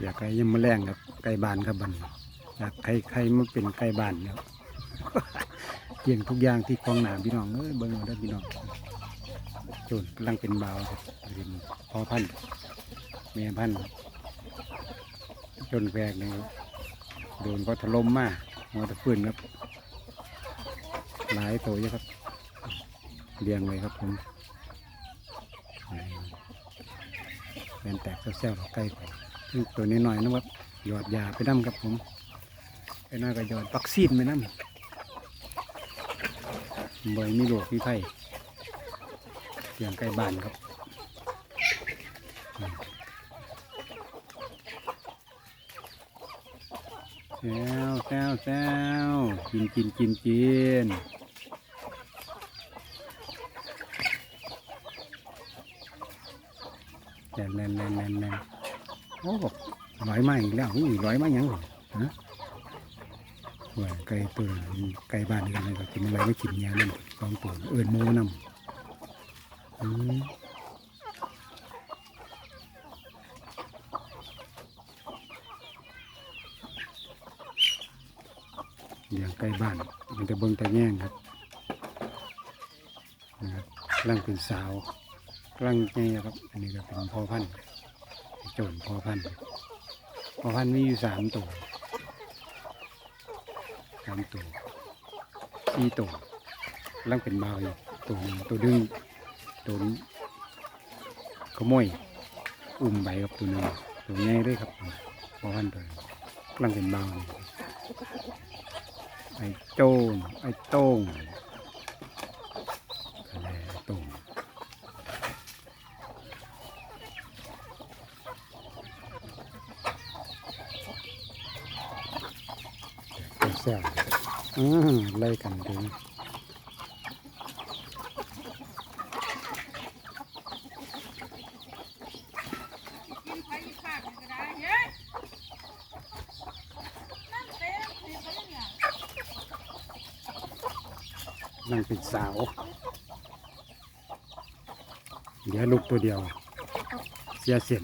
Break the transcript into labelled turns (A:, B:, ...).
A: อยากไก่ยังมาแรงครับไก่บานครับบันอยากไข่ไข่มาเป็นไก่บานแล้วเปลี่ยนทุกอย่างที่คลองหนามพี่น้องเอ้ยเบิ่งเอาได้พี่น้องจนกำลังเป็นบ่าวครับเป็นพ่อพันแม่พันจนแวกเลยครับโดนก็ถล่มมาหัวตะพื้นครับ หลายตัวเยอะครับเรียงเลยครับผมแฟนแตกแซวๆใกล้ไป ตัวนี้หน่อยๆนะครับหยอดยาไปน้ำครับผมไปน้อยก็หยอดวัคซีนไปน้ำบ่อยมีโรคมีไข้เลี้ยงใกล้บ้านครับแซวแซวแซวกินกินกินกินแน่นแน่นแน่นแน่นแน่น โอ้ร้อยไม้อีกแล้วอุ้ยร้อยไม้ยังหรอฮะว่าไก่ตัวไก่บ้านกันเลยก็กินอะไรไม่กินยานั่นสองตัวเอินโมนำอืมเลี้ยงไก่บ้าน มันจะเบิ่งแต่แง่งครับนะครับกำลังเป็นสาวกำลังไงครับ อันนี้ก็เป็นพ่อพันธุ์ โจนพ่อพันพ่อพันมีอยู่สามตัวสามตัวสี่ตัวกำลังเป็นเบาอยู่ตัวนึงตัวดึงตัวนี้ขโมยอุ้มใบครับตัวหนึงตัวใหญ่เลยครับพ่อพันตัวนี้กำลังเป็นเบาวอยู่ไอ้โจ้ไอ้โต้งอะไรโต้งเป็นแซ่บอืมไล่กันดีนั่
B: งเป็
A: นสาว เดี๋ยวลูกตัวเดียว เสียเสีน